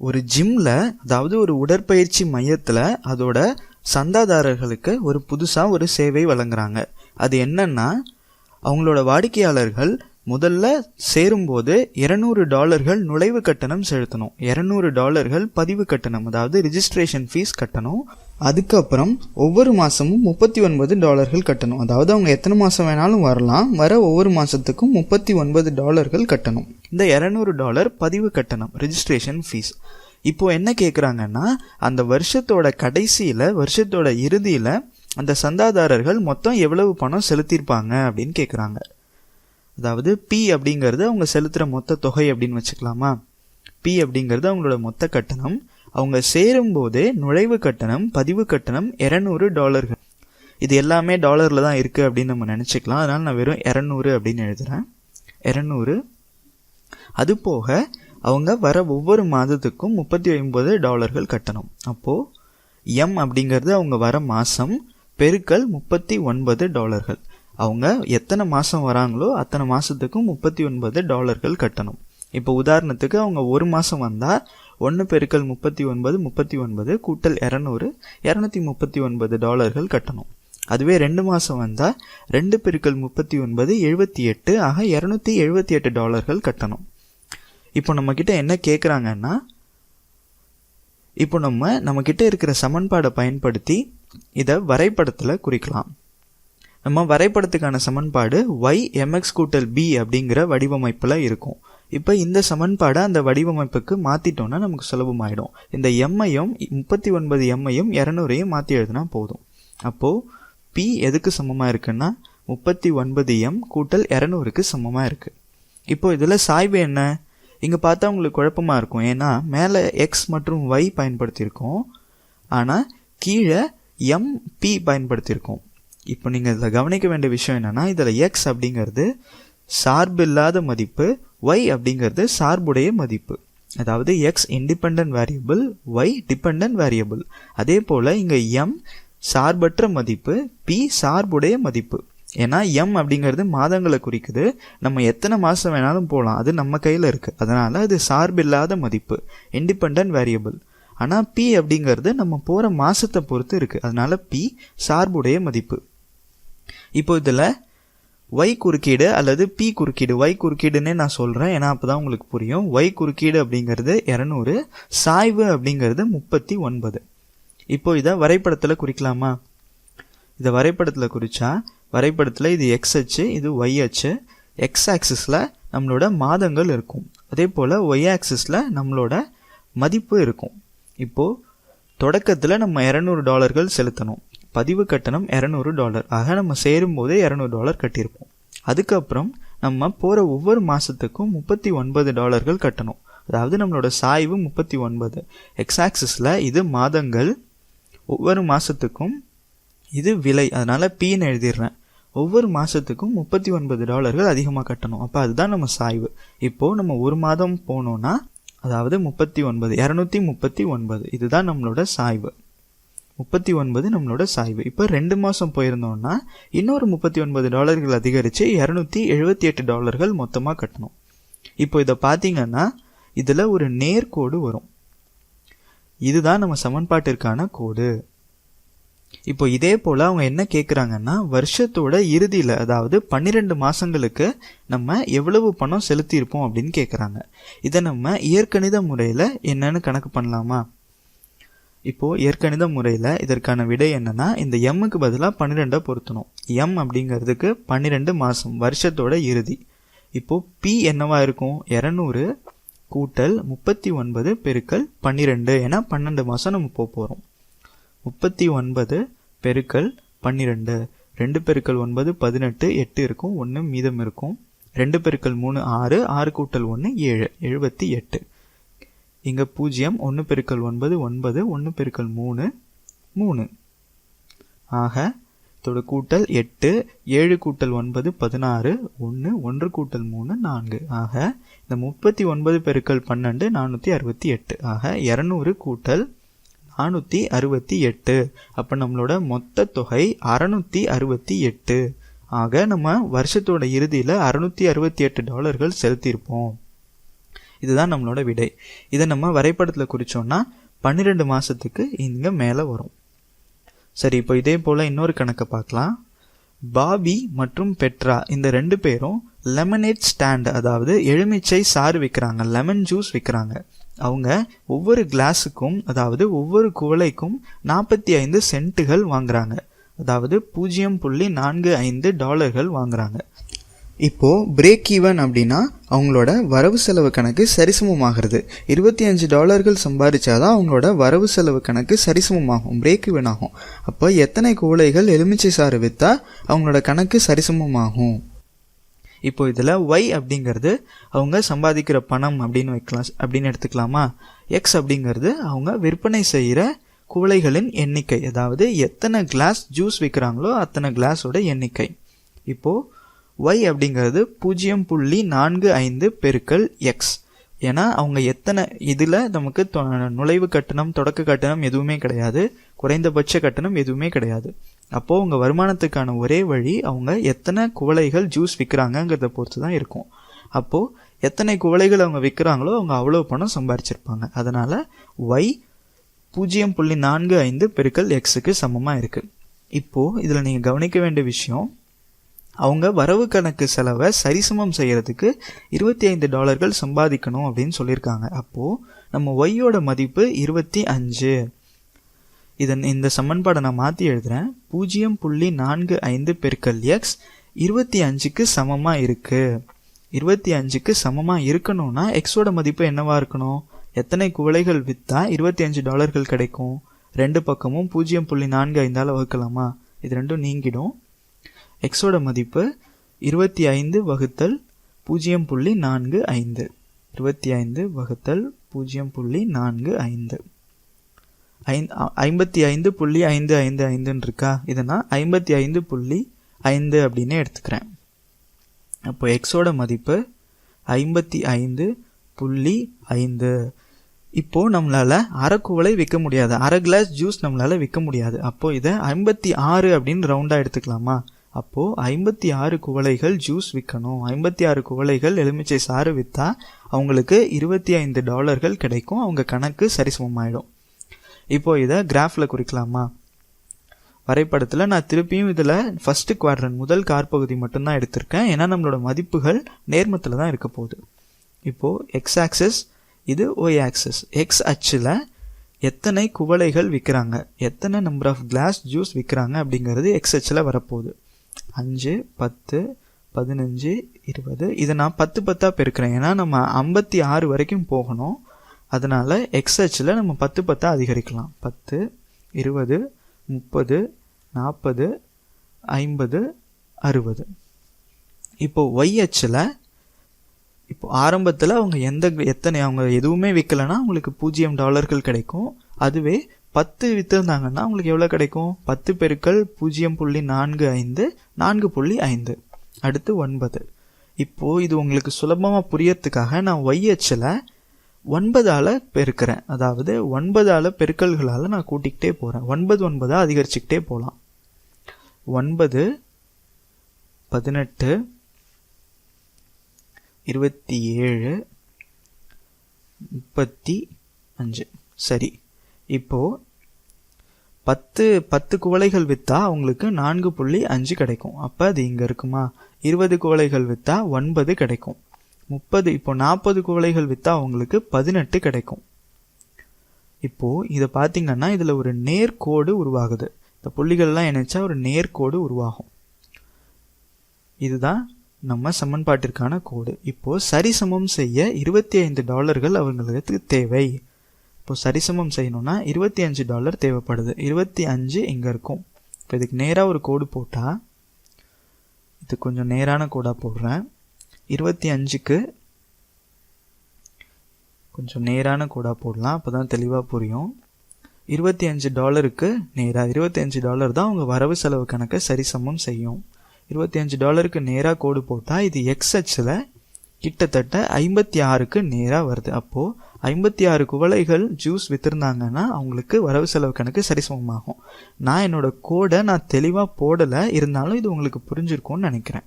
ஒரு ஜிம்ல அதாவது ஒரு உடற்பயிற்சி மையத்தில் அதோட சந்தாதாரர்களுக்கு ஒரு புதுசாக ஒரு சேவை வழங்குறாங்க. அது என்னன்னா அவங்களோட வாடிக்கையாளர்கள் முதல்ல சேரும்போது இரநூறு டாலர்கள் நுழைவு கட்டணம் செலுத்தணும். இரநூறு டாலர்கள் பதிவு கட்டணம் அதாவது ரிஜிஸ்ட்ரேஷன் ஃபீஸ் கட்டணும். அதுக்கப்புறம் ஒவ்வொரு மாதமும் முப்பத்தி ஒன்பது டாலர்கள் கட்டணும். அதாவது அவங்க எத்தனை மாதம் வேணாலும் வரலாம். வர ஒவ்வொரு மாதத்துக்கும் முப்பத்தி ஒன்பது டாலர்கள் கட்டணும். இந்த இரநூறு டாலர் பதிவு கட்டணம் ரிஜிஸ்ட்ரேஷன் ஃபீஸ் இப்போது என்ன கேட்குறாங்கன்னா அந்த வருஷத்தோட கடைசியில் வருஷத்தோட இறுதியில் அந்த சந்தாதாரர்கள் மொத்தம் எவ்வளவு பணம் செலுத்தியிருப்பாங்க அப்படின்னு கேட்குறாங்க அதாவது பி அப்படிங்கிறது அவங்க செலுத்துகிற மொத்த தொகை அப்படின்னு வச்சுக்கலாமா? பி அப்படிங்கிறது அவங்களோட மொத்த கட்டணம். அவங்க சேரும்போதே நுழைவு கட்டணம் பதிவு கட்டணம் இரநூறு டாலர்கள். இது எல்லாமே டாலரில் தான் இருக்குது அப்படின்னு நம்ம நினச்சிக்கலாம். அதனால் நான் வெறும் இரநூறு அப்படின்னு எழுதுகிறேன் இரநூறு. அது போக அவங்க வர ஒவ்வொரு மாதத்துக்கும் முப்பத்தி ஒன்பது டாலர்கள் கட்டணும். அப்போது எம் அப்படிங்கிறது அவங்க வர மாதம் பெருக்கல் முப்பத்தி ஒன்பது டாலர்கள். அவங்க எத்தனை மாதம் வராங்களோ அத்தனை மாதத்துக்கும் முப்பத்தி ஒன்பது டாலர்கள் கட்டணும். இப்போ உதாரணத்துக்கு அவங்க ஒரு மாதம் வந்தால் ஒன்று பெருக்கல் முப்பத்தி ஒன்பது முப்பத்தி ஒன்பது கூட்டல் இரநூறு இரநூத்தி முப்பத்தி ஒன்பது டாலர்கள் கட்டணும். அதுவே ரெண்டு மாதம் வந்தால் ரெண்டு பெருக்கல் முப்பத்தி ஒன்பது எழுபத்தி எட்டு ஆக இரநூத்தி எழுபத்தி எட்டு டாலர்கள் கட்டணும். இப்போ நம்மக்கிட்ட என்ன கேட்குறாங்கன்னா இப்போ நம்ம நம்மக்கிட்ட இருக்கிற சமன்பாடை பயன்படுத்தி இதை வரைபடத்தில் குறிக்கலாம். நம்ம வரைபடத்துக்கான சமன்பாடு ஒய் எம்எக்ஸ் கூட்டல் பி அப்படிங்கிற வடிவமைப்பில் இருக்கும். இப்போ இந்த சமன்பாடை அந்த வடிவமைப்புக்கு மாற்றிட்டோம்னா நமக்கு சுலபமாயிடும். இந்த எம்ஐயும் முப்பத்தி ஒன்பது எம்ஐயும் இரநூறையும் மாற்றி எழுதினா போதும். அப்போது பி எதுக்கு சமமாக இருக்குன்னா முப்பத்தி ஒன்பது எம் கூட்டல் இரநூறுக்கு சமமாக இருக்குது இப்போது இதில் சாய்வு என்ன? இங்கே பார்த்தா உங்களுக்கு குழப்பமாக இருக்கும். ஏன்னா மேலே எக்ஸ் மற்றும் ஒய் பயன்படுத்தியிருக்கோம். ஆனால் கீழே எம் பி பயன்படுத்தியிருக்கோம். இப்போ நீங்கள் இதில் கவனிக்க வேண்டிய விஷயம் என்னென்னா இதில் எக்ஸ் அப்படிங்கிறது சார்பில்லாத மதிப்பு ஒய் அப்படிங்கிறது சார்புடைய மதிப்பு. அதாவது X independent variable Y dependent variable அதே போல் இங்கே எம் சார்பற்ற மதிப்பு பி சார்புடைய மதிப்பு. ஏன்னா எம் அப்படிங்கிறது மாதங்களை குறிக்குது. நம்ம எத்தனை மாதம் வேணாலும் போகலாம். அது நம்ம கையில் இருக்குது அதனால் அது சார்பில்லாத மதிப்பு இண்டிபெண்ட் வேரியபிள் ஆனால் பி அப்படிங்கிறது நம்ம போகிற மாதத்தை பொறுத்து இருக்குது அதனால் பி சார்புடைய மதிப்பு. இப்போ இதில் ஒய் குறுக்கீடு அல்லது பி குறுக்கீடு. ஒய் குறுக்கீடுன்னே நான் சொல்கிறேன் ஏன்னா அப்போ தான் உங்களுக்கு புரியும். ஒய் குறுக்கீடு அப்படிங்கிறது இரநூறு சாய்வு அப்படிங்கிறது முப்பத்தி ஒன்பது. இப்போ இதை வரைபடத்தில் குறிக்கலாமா? இதை வரைபடத்தில் குறித்தா வரைபடத்தில் இது எக்ஸ் அச்சு இது ஒய் அச்சு எக்ஸ் ஆக்சிஸில் நம்மளோட மாதங்கள் இருக்கும். அதே போல் ஒய் ஆக்சிஸில் நம்மளோட மதிப்பு இருக்கும். இப்போது தொடக்கத்தில் நம்ம இரநூறு டாலர்கள் செலுத்தணும். பதிவு கட்டணம் இரநூறு டாலர். ஆக நம்ம சேரும்போதே இரநூறு டாலர் கட்டியிருப்போம். அதுக்கப்புறம் நம்ம போகிற ஒவ்வொரு மாதத்துக்கும் முப்பத்தி ஒன்பது டாலர்கள் கட்டணும். அதாவது நம்மளோட சாய்வு முப்பத்தி ஒன்பது. எக்ஸாக்சிஸில் இது மாதங்கள் ஒவ்வொரு மாதத்துக்கும் இது விலை. அதனால் பீன்னு எழுதிடுறேன். ஒவ்வொரு மாதத்துக்கும் முப்பத்தி ஒன்பது டாலர்கள் அதிகமாக கட்டணும். அப்போ அதுதான் நம்ம சாய்வு. இப்போது நம்ம ஒரு மாதம் போனோன்னா அதாவது முப்பத்தி ஒன்பது இரநூத்தி முப்பத்தி ஒன்பது. இதுதான் நம்மளோட சாய்வு. முப்பத்தி ஒன்பது நம்மளோட சாய்வு. இப்போ ரெண்டு மாதம் போயிருந்தோம்னா இன்னொரு முப்பத்தி ஒன்பது டாலர்கள் அதிகரித்து இரநூத்தி எழுபத்தி எட்டு டாலர்கள் மொத்தமாக கட்டணும். இப்போ இதை பார்த்தீங்கன்னா இதில் ஒரு நேர்கோடு வரும். இதுதான் நம்ம சமன்பாட்டிற்கான கோடு. இப்போ இதே போல் அவங்க என்ன கேட்குறாங்கன்னா வருஷத்தோட இறுதியில் அதாவது பன்னிரெண்டு மாதங்களுக்கு நம்ம எவ்வளவு பணம் செலுத்தியிருப்போம் அப்படின்னு கேட்குறாங்க இதை நம்ம இயற்கணித முறையில் என்னன்னு கணக்கு பண்ணலாமா? இப்போது இயற்கணித முறையில் இதற்கான விடை என்னன்னா இந்த எம்முக்கு பதிலாக பன்னிரெண்டை பொருத்தணும். எம் அப்படிங்கிறதுக்கு பன்னிரெண்டு மாதம் வருஷத்தோட இறுதி. இப்போது பி என்னவா இருக்கும்? இரநூறு கூட்டல் முப்பத்தி ஒன்பது பெருக்கல் பன்னிரெண்டு ஏன்னா பன்னெண்டு மாதம் நம்ம போக போகிறோம் முப்பத்தி ஒன்பது பெருக்கல் பன்னிரெண்டு. ரெண்டு பெருக்கல் ஒன்பது பதினெட்டு எட்டு இருக்கும் ஒன்று மீதம் இருக்கும். ரெண்டு பெருக்கல் மூணு ஆறு ஆறு கூட்டல் ஒன்று ஏழு எழுபத்தி எட்டு. இங்கே பூஜ்ஜியம் ஒன்று பெருக்கல் ஒன்பது ஒன்பது ஒன்று பெருக்கல் மூணு மூணு. ஆக இதோட கூட்டல் எட்டு ஏழு கூட்டல் ஒன்பது பதினாறு ஒன்று ஒன்று கூட்டல் மூணு நான்கு. ஆக இந்த முப்பத்தி ஒன்பது பெருக்கல் பன்னெண்டு நானூற்றி அறுபத்தி எட்டு. ஆக இரநூறு கூட்டல் நானூற்றி அறுபத்தி எட்டு. அப்போ நம்மளோட மொத்த தொகை அறநூற்றி அறுபத்தி எட்டு. ஆக நம்ம வருஷத்தோட இறுதியில் அறுநூற்றி அறுபத்தி எட்டு டாலர்கள் செலுத்தியிருப்போம். இதுதான் நம்மளோட விடை. இதை நம்ம வரைபடத்தில் குறிச்சோம்னா பன்னிரெண்டு மாதத்துக்கு இங்கே மேலே வரும். சரி இப்போ இதே போல் இன்னொரு கணக்கை பார்க்கலாம். பாபி மற்றும் பெட்ரா இந்த ரெண்டு பேரும் லெமனேட் ஸ்டாண்ட் அதாவது எலுமிச்சை சாறு விற்கிறாங்க லெமன் ஜூஸ் விற்கிறாங்க அவங்க ஒவ்வொரு கிளாஸுக்கும் அதாவது ஒவ்வொரு குவளைக்கும் நாற்பத்தி ஐந்து சென்ட்டுகள் வாங்குறாங்க. அதாவது பூஜ்ஜியம் புள்ளி நான்கு ஐந்து டாலர்கள் வாங்குறாங்க. இப்போது பிரேக் ஈவன் அப்படின்னா அவங்களோட வரவு செலவு கணக்கு சரிசமமாகிறது. இருபத்தி அஞ்சு டாலர்கள் சம்பாதிச்சாதான் அவங்களோட வரவு செலவு கணக்கு சரிசமமாகும் பிரேக் ஈவன் ஆகும். அப்போ எத்தனை கோழைகள் எலுமிச்சை சாறு விற்றா அவங்களோட கணக்கு சரிசமமாகும்? இப்போ இதில் ஒய் அப்படிங்கிறது அவங்க சம்பாதிக்கிற பணம் அப்படின்னு வைக்கலாம் அப்படின்னு எடுத்துக்கலாமா? எக்ஸ் அப்படிங்கிறது அவங்க விற்பனை செய்கிற குவளைகளின் எண்ணிக்கை அதாவது எத்தனை கிளாஸ் ஜூஸ் விற்கிறாங்களோ அத்தனை கிளாஸோட எண்ணிக்கை. இப்போது ஒய் அப்படிங்கிறது பூஜ்ஜியம் புள்ளி நான்கு ஐந்து பெருக்கல் எக்ஸ் ஏன்னா அவங்க எத்தனை இதில் நமக்கு நுழைவு கட்டணம் தொடக்க கட்டணம் எதுவுமே கிடையாது. குறைந்தபட்ச கட்டணம் எதுவுமே கிடையாது. அப்போது உங்கள் வருமானத்துக்கான ஒரே வழி அவங்க எத்தனை குவளைகள் ஜூஸ் விற்கிறாங்கங்கிறத பொறுத்து தான் இருக்கும். அப்போது எத்தனை குவளைகள் அவங்க விற்கிறாங்களோ அவங்க அவ்வளோ பணம் சம்பாரிச்சிருப்பாங்க. அதனால் ஒய் பூஜ்ஜியம் புள்ளி நான்கு ஐந்து பெருக்கல் எக்ஸுக்கு சமமாக இருக்குது இப்போது இதில் நீங்கள் கவனிக்க வேண்டிய விஷயம் அவங்க வரவு கணக்கு செலவை சரிசமம் செய்கிறதுக்கு இருபத்தி ஐந்து டாலர்கள் சம்பாதிக்கணும் அப்படின்னு சொல்லியிருக்காங்க. அப்போது நம்ம ஒய்யோட மதிப்பு இருபத்தி அஞ்சு. இதன் இந்த சமன்பாடை நான் மாற்றி எழுதுகிறேன் பூஜ்ஜியம் புள்ளி நான்கு ஐந்து பெருக்கல் எக்ஸ் இருபத்தி அஞ்சுக்கு சமமாக இருக்குது இருபத்தி அஞ்சுக்கு சமமாக இருக்கணும்னா எக்ஸோட மதிப்பு என்னவாக இருக்கணும்? எத்தனை குவளைகள் விற்றா இருபத்தி அஞ்சு டாலர்கள் கிடைக்கும்? ரெண்டு பக்கமும் பூஜ்ஜியம் புள்ளி நான்கு ஐந்தால் வகுக்கலாமா? இது ரெண்டும் நீங்கிடும். எக்ஸோட மதிப்பு இருபத்தி ஐந்து வகுத்தல் பூஜ்ஜியம் புள்ளி நான்கு ஐந்து. இருபத்தி ஐந்து வகுத்தல் பூஜ்ஜியம் புள்ளி நான்கு ஐந்து. ஐந்து ஐம்பத்தி ஐந்து புள்ளி ஐந்து ஐந்து ஐந்துன்னு இருக்கா? இதை நான் ஐம்பத்தி ஐந்து புள்ளி ஐந்து அப்படின்னு எடுத்துக்கிறேன். அப்போ எக்ஸோட மதிப்பு ஐம்பத்தி ஐந்து புள்ளி ஐந்து. இப்போது நம்மளால் அரைக்குவலை விற்க முடியாது. அரை கிளாஸ் ஜூஸ் நம்மளால் விற்க முடியாது. அப்போது இதை ஐம்பத்தி ஆறு அப்படின்னு ரவுண்டாக எடுத்துக்கலாமா? அப்போது ஐம்பத்தி ஆறு குவளைகள் ஜூஸ் விற்கணும் ஐம்பத்தி ஆறு குவளைகள் எலுமிச்சை சாறு விற்றா அவங்களுக்கு இருபத்தி ஐந்து டாலர்கள் கிடைக்கும். அவங்க கணக்கு சரிசமமாயிடும். இப்போ இதை கிராஃபில் குறிக்கலாமா? வரைபடத்தில் நான் திருப்பியும் இதில் ஃபஸ்ட்டு குவாட்ரன் முதல் கார் பகுதி மட்டும்தான் எடுத்திருக்கேன். ஏன்னா நம்மளோட மதிப்புகள் நேர்மத்தில் தான் இருக்க போகுது. இப்போது எக்ஸ் ஆக்சஸ் இது ஒய் ஆக்சஸ் எக்ஸ் அச்சில் எத்தனை குவளைகள் விற்கிறாங்க எத்தனை நம்பர் ஆஃப் கிளாஸ் ஜூஸ் விற்கிறாங்க அப்படிங்கிறது எக்ஸ் அச்சில் வரப்போகுது. அஞ்சு பத்து பதினஞ்சு இருபது. இதை நான் பத்து பத்தாக பெருக்கிறேன். ஏன்னா நம்ம ஐம்பத்தி ஆறு வரைக்கும் போகணும். அதனால் எக்ஸ்ஹெச்சில் நம்ம பத்து பத்தாக அதிகரிக்கலாம். பத்து இருபது முப்பது நாற்பது ஐம்பது அறுபது. இப்போ ஒய் அச்சில் இப்போ ஆரம்பத்தில் அவங்க எந்த எத்தனை அவங்க எதுவுமே விற்கலைன்னா அவங்களுக்கு பூஜ்ஜியம் டாலர்கள் கிடைக்கும். அதுவே பத்து விற்றுருந்தாங்கன்னா உங்களுக்கு எவ்வளோ கிடைக்கும்? பத்து பெருக்கள் பூஜ்ஜியம் புள்ளி நான்கு ஐந்து நான்கு புள்ளி ஐந்து. அடுத்து ஒன்பது. இப்போது இது உங்களுக்கு சுலபமாக புரியறதுக்காக நான் ஒய் அச்சில் ஒன்பதால் பெருக்கிறேன். அதாவது ஒன்பதால் பெருக்கல்களால் நான் கூட்டிக்கிட்டே போகிறேன் ஒன்பது ஒன்பதாக அதிகரிச்சுக்கிட்டே போகலாம் ஒன்பது பதினெட்டு இருபத்தி ஏழு முப்பத்தி அஞ்சு. சரி. இப்போது பத்து பத்து குவளைகள் விற்றா அவங்களுக்கு நான்கு புள்ளி அஞ்சு கிடைக்கும். அப்போ அது இங்கே இருக்குமா? இருபது குவளைகள் விற்றா ஒன்பது கிடைக்கும். முப்பது இப்போ நாற்பது குவளைகள் விற்றா அவங்களுக்கு பதினெட்டு கிடைக்கும். இப்போது இதை பார்த்தீங்கன்னா இதில் ஒரு நேர்கோடு உருவாகுது. இந்த புள்ளிகள்லாம் இணைச்சா ஒரு நேர்கோடு உருவாகும். இதுதான் நம்ம சமன்பாட்டிற்கான கோடு. இப்போது சரிசமம் செய்ய இருபத்தி ஐந்து டாலர்கள் அவங்களுக்கு தேவை. இப்போ சரிசமம் செய்யணும்னா இருபத்தி அஞ்சு டாலர் தேவைப்படுது. இருபத்தி அஞ்சு இங்கே இருக்கும். இப்போ இதுக்கு நேராக ஒரு கோடு போட்டால் இது கொஞ்சம் நேரான கோடாக போடுறேன். இருபத்தி அஞ்சுக்கு கொஞ்சம் நேரான கோடாக போடலாம். அப்போ தான் தெளிவாக புரியும். இருபத்தி அஞ்சு டாலருக்கு நேராக இருபத்தி அஞ்சு டாலர் தான் உங்கள் வரவு செலவு கணக்கை சரிசமம் செய்யும். இருபத்தி அஞ்சு டாலருக்கு நேராக கோடு போட்டால் இது எக்ஸ் அச்சில் கிட்டத்தட்ட ஐம்பத்தி ஆறுக்கு நேராக வருது. அப்போது ஐம்பத்தி ஆறு குவளைகள் ஜூஸ் விற்றுருந்தாங்கன்னா அவங்களுக்கு வரவு செலவு கணக்கு சரிசமமாகும். நான் என்னோட கோடை நான் தெளிவாக போடலை. இருந்தாலும் இது உங்களுக்கு புரிஞ்சிருக்கும்னு நினைக்கிறேன்.